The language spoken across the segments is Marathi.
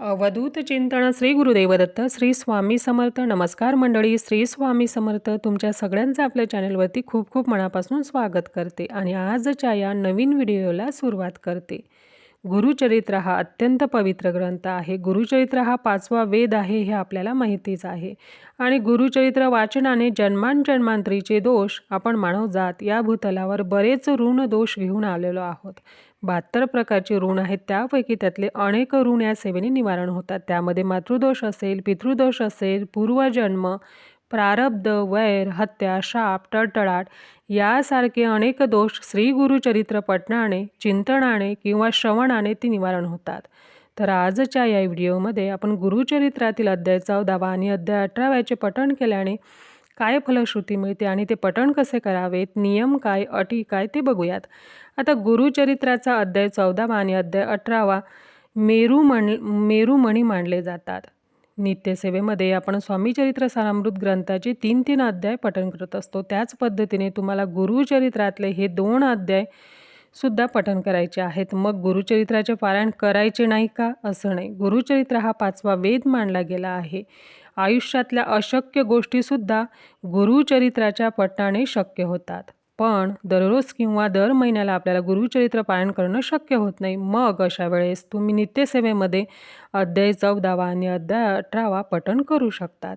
अवधूत चिंतन श्री गुरुदेवदत्त श्री स्वामी समर्थ. नमस्कार मंडळी श्री स्वामी समर्थ तुमच्या सगळ्यांचं आपल्या चॅनलवरती खूप खूप मनापासून स्वागत करते आणि आजच्या या नवीन व्हिडिओला सुरुवात करते. गुरुचरित्र हा अत्यंत पवित्र ग्रंथ आहे. गुरुचरित्र हा पाचवा वेद आहे हे आपल्याला माहितीच आहे. आणि गुरुचरित्र वाचनाने जन्मांजन्मांतरीचे दोष आपण मानवजात या भूतलावर बरेच ऋण दोष घेऊन आलेलो आहोत. बहात्तर प्रकारचे ऋण आहेत. त्यापैकी त्यातले अनेक ऋण या सेवेने निवारण होतात. त्यामध्ये मातृदोष असेल पितृदोष असेल पूर्वजन्म प्रारब्ध वैर हत्या शाप टळटळाट यासारखे अनेक दोष श्री गुरुचरित्र पठणाने चिंतनाने किंवा श्रवणाने ती निवारण होतात. तर आजच्या या व्हिडिओमध्ये आपण गुरुचरित्रातील अध्याय चौदावा आणि अध्याय अठराव्याचे पठण केल्याने काय फलश्रुती मिळते आणि ते पठण कसे करावेत नियम काय अटी काय ते बघूयात. आता गुरुचरित्राचा अध्याय चौदावा आणि अध्याय अठरावा मेरू मेरुमणी मेरूमणी जातात. नित्यसेवेमध्ये आपण स्वामीचरित्र सारामृत ग्रंथाचे तीन तीन अध्याय पठण करत असतो. त्याच पद्धतीने तुम्हाला गुरुचरित्रातले हे दोन अध्याय सुद्धा पठण करायचे आहेत. मग गुरुचरित्राचे पारायण करायचे नाही का? असं नाही. गुरुचरित्र हा पाचवा वेद मानला गेला आहे. आयुष्यातल्या अशक्य गोष्टीसुद्धा गुरुचरित्राच्या पठणाने शक्य होतात. पण दररोज किंवा दर महिन्याला आपल्याला गुरुचरित्र पारायण करणं शक्य होत नाही. मग अशा वेळेस तुम्ही नित्यसेवेमध्ये अध्याय चौदावा आणि अध्याय अठरावा पठण करू शकतात.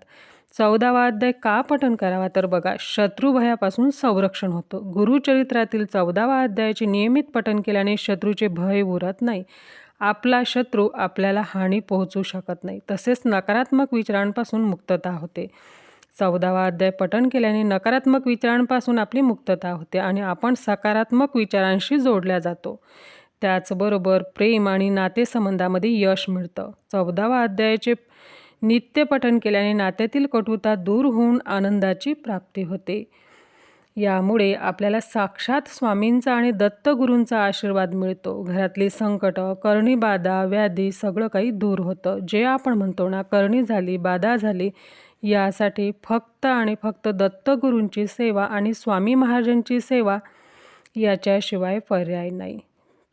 चौदावा अध्याय का पठण करावा? तर बघा शत्रुभयापासून संरक्षण होतं. गुरुचरित्रातील चौदावा अध्यायाचे नियमित पठण केल्याने शत्रूचे भय उरत नाही. आपला शत्रू आपल्याला हानी पोहोचू शकत नाही. तसेच नकारात्मक विचारांपासून मुक्तता होते. चौदावा अध्याय पठण केल्याने नकारात्मक विचारांपासून आपली मुक्तता होते आणि आपण सकारात्मक विचारांशी जोडल्या जातो. त्याचबरोबर प्रेम आणि नातेसंबंधामध्ये यश मिळतं. चौदावा अध्यायाचे नित्य पठण केल्याने नात्यातील कटुता दूर होऊन आनंदाची प्राप्ती होते. यामुळे आपल्याला साक्षात स्वामींचा आणि दत्तगुरूंचा आशीर्वाद मिळतो. घरातली संकट करणी बाधा व्याधी सगळं काही दूर होतं. जे आपण म्हणतो ना करणी झाली बाधा झाली यासाठी फक्त आणि फक्त दत्तगुरूंची सेवा आणि स्वामी महाराजांची सेवा याच्याशिवाय पर्याय नाही.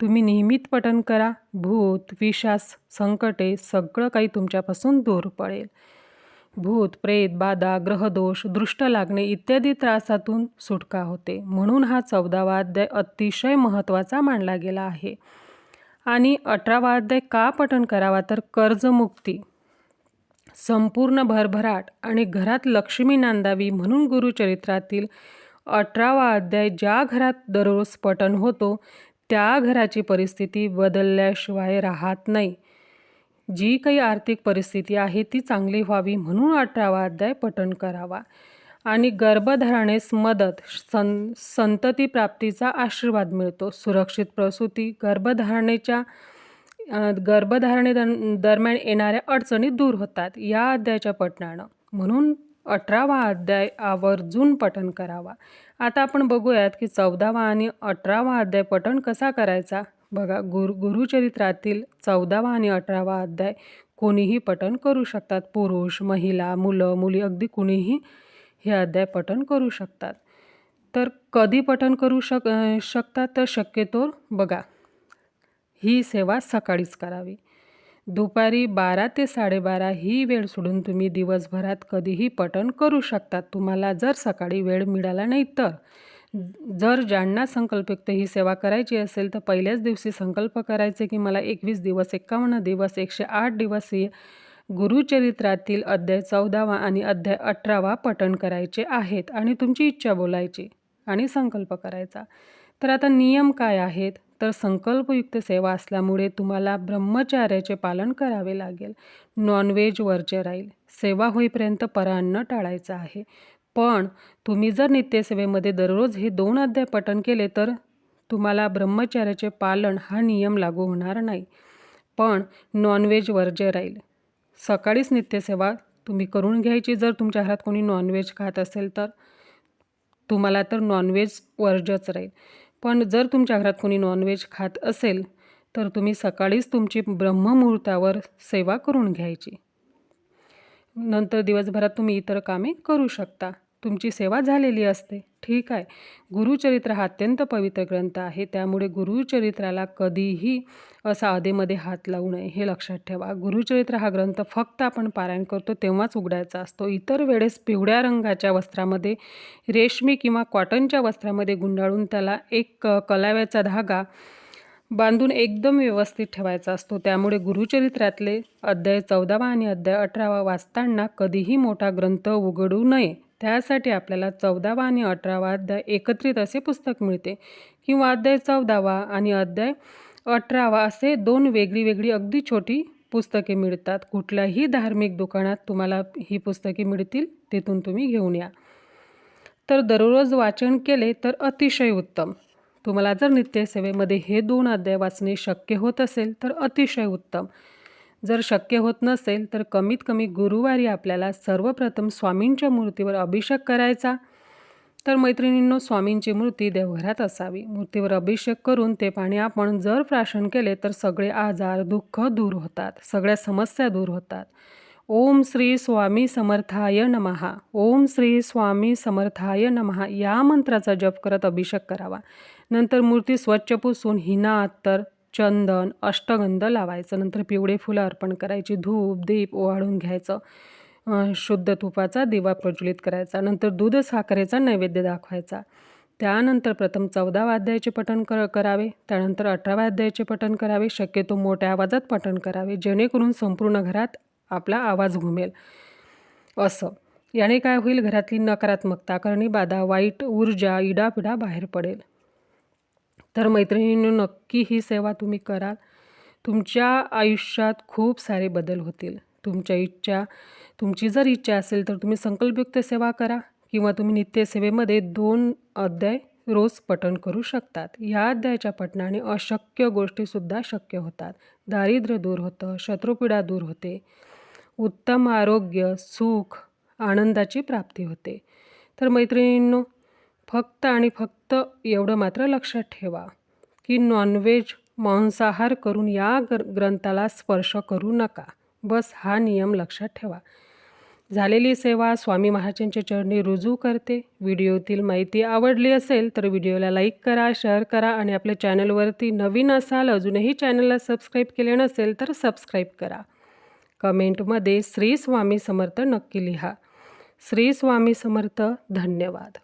तुम्ही नियमित पठन करा. भूत विषास संकटे सगळं काही तुमच्यापासून दूर पडेल. भूत प्रेत बाधा ग्रहदोष दृष्ट लागणे इत्यादी त्रासातून सुटका होते. म्हणून हा चौदावा अध्याय अतिशय महत्त्वाचा मानला गेला आहे. आणि अठरावा अध्याय का पठन करावा तर कर्जमुक्ती संपूर्ण भरभराट आणि घरात लक्ष्मी नांदावी म्हणून गुरुचरित्रातील अठरावा अध्याय ज्या घरात दररोज पठण होतो त्या घराची परिस्थिती बदलल्याशिवाय राहत नाही. जी काही आर्थिक परिस्थिती आहे ती चांगली व्हावी म्हणून अठरावा अध्याय पठण करावा आणि गर्भधारणेस मदत सं संतती प्राप्तीचा आशीर्वाद मिळतो. सुरक्षित प्रसूती गर्भधारणेच्या गर्भधारणे दरम्यान येणाऱ्या अडचणी दूर होतात या अध्यायाच्या पठणानं. म्हणून अठरावा अध्याय आवर्जून पठण करावा. आता आपण बघूयात की चौदावा आणि अठरावा अध्याय पठण कसा करायचा? बघा गुरु गुरुचरित्रातील चौदावा आणि अठरावा अध्याय कोणीही पठण करू शकतात. पुरुष महिला मुलं मुली अगदी कुणीही हे अध्याय पठण करू शकतात. तर कधी पठण करू शक शकतात? तर शक्यतो बघा ही सेवा सकाळीच करावी. दुपारी बारा ते साडेबारा ही वेळ सोडून तुम्ही दिवसभरात कधीही पठण करू शकतात. तुम्हाला जर सकाळी वेळ मिळाला नाही तर. जर ज्यांना संकल्पयुक्त ही सेवा करायची असेल तर पहिल्याच दिवशी संकल्प करायचे की मला एकवीस दिवस एकावन्न दिवस एकशे आठ दिवस ही गुरुचरित्रातील अध्याय चौदावा आणि अध्याय अठरावा पठण करायचे आहेत आणि तुमची इच्छा बोलायची आणि संकल्प करायचा. तर आता नियम काय आहेत? तर संकल्पयुक्त सेवा असल्यामुळे तुम्हाला ब्रह्मचार्याचे पालन करावे लागेल. नॉनव्हेज वर्ज्य राहील. सेवा होईपर्यंत परान्न टाळायचं आहे. पण तुम्ही जर नित्यसेवेमध्ये दररोज हे दोन अध्याय पठण केले तर तुम्हाला ब्रह्मचार्याचे पालन हा नियम लागू होणार नाही. पण नॉनव्हेज वर्ज्य राहील. सकाळीच नित्यसेवा तुम्ही करून घ्यायची. जर तुमच्या घरात कोणी नॉनव्हेज खात असेल तर तुम्हाला तर नॉनव्हेज वर्जच राहील. पण जर तुमच्या घरात कोणी नॉनव्हेज खात असेल तर तुम्ही सकाळीच तुमची ब्रह्ममुहूर्तावर सेवा करून घ्यायची. नंतर दिवसभरात तुम्ही इतर कामे करू शकता. तुमची सेवा झालेली असते. ठीक आहे. गुरुचरित्र हा अत्यंत पवित्र ग्रंथ आहे. त्यामुळे गुरुचरित्राला कधीही असा अधेमध्ये हात लावू नये. हे लक्षात ठेवा. गुरुचरित्र हा ग्रंथ फक्त आपण पारायण करतो तेव्हाच उघडायचा असतो. इतर वेळेस पिवळ्या रंगाच्या वस्त्रामध्ये रेशमी किंवा कॉटनच्या वस्त्रामध्ये गुंडाळून त्याला एक कलाव्याचा धागा बांधून एकदम व्यवस्थित ठेवायचा असतो. त्यामुळे गुरुचरित्रातले अध्याय चौदावा आणि अध्याय अठरावा वाचताना कधीही मोठा ग्रंथ उघडू नये. त्यासाठी आपल्याला चौदावा आणि अठरावा अध्याय एकत्रित असे पुस्तक मिळते किंवा अध्याय चौदावा आणि अध्याय अठरावा असे दोन वेगळी वेगळी अगदी छोटी पुस्तके मिळतात. कुठल्याही धार्मिक दुकानात तुम्हाला ही पुस्तके मिळतील तिथून तुम्ही घेऊन या. तर दररोज वाचन केले तर अतिशय उत्तम. तुम्हाला जर नित्यसेवेमध्ये हे दोन अध्याय वाचणे शक्य होत असेल तर अतिशय उत्तम. जर शक्य होत नसेल तर कमीत कमी गुरुवारी आपल्याला सर्वप्रथम स्वामींच्या मूर्तीवर अभिषेक करायचा. तर मैत्रिणींनो स्वामींची मूर्ती देवघरात असावी. मूर्तीवर अभिषेक करून ते पाणी आपण जर प्राशन केले तर सगळे आजार दुःख दूर होतात. सगळ्या समस्या दूर होतात. ओम श्री स्वामी समर्थाय नमहा. ओम श्री स्वामी समर्थाय नमहा. या मंत्राचा जप करत अभिषेक करावा. नंतर मूर्ती स्वच्छ पुसून हिना अत्तर चंदन अष्टगंध लावायचं. नंतर पिवळे फुलं अर्पण करायची. धूप दीप ओवाळून घ्यायचं. शुद्ध तुपाचा दिवा प्रज्वलित करायचा. नंतर दूध साखरेचा नैवेद्य दाखवायचा. त्यानंतर प्रथम चौदा अध्यायाचे पठण कर करावे. त्यानंतर अठराव्या अध्यायाचे पठण करावे. शक्यतो मोठ्या आवाजात पठण करावे. जेणेकरून संपूर्ण घरात आपला आवाज घुमेल. असं. याने काय होईल? घरातली नकारात्मकता करणी बाधा वाईट ऊर्जा इडापिडा बाहेर पडेल. तर मैत्रिणींनी नक्की ही सेवा तुम्ही कराल तुमच्या आयुष्यात खूप सारे बदल होतील. तुमच्या इच्छा तुमची जर इच्छा असेल तर तुम्ही संकल्पयुक्त सेवा करा किंवा तुम्ही नित्यसेवेमध्ये दोन अध्याय रोज पठण करू शकतात. या अध्यायाच्या पठणाने अशक्य गोष्टीसुद्धा शक्य होतात. दारिद्र्य दूर होतं शत्रुपीडा दूर होते उत्तम आरोग्य सुख आनंदाची प्राप्ती होते. तर मैत्रिणींनो फक्त आणि फक्त एवढं मात्र लक्षात ठेवा की नॉनव्हेज मांसाहार करून या ग्र ग्रंथाला स्पर्श करू नका. बस हा नियम लक्षात ठेवा. झालेली सेवा स्वामी महाराजांच्या चरणी रुजू करते. व्हिडिओतील माहिती आवडली असेल तर व्हिडिओला लाईक करा शेअर करा आणि आपल्या चॅनलवरती नवीन असाल अजूनही चॅनलला सबस्क्राईब केले नसेल तर सबस्क्राईब करा. कमेंटमध्ये श्री स्वामी समर्थ नक्की लिहा. श्री स्वामी समर्थ धन्यवाद.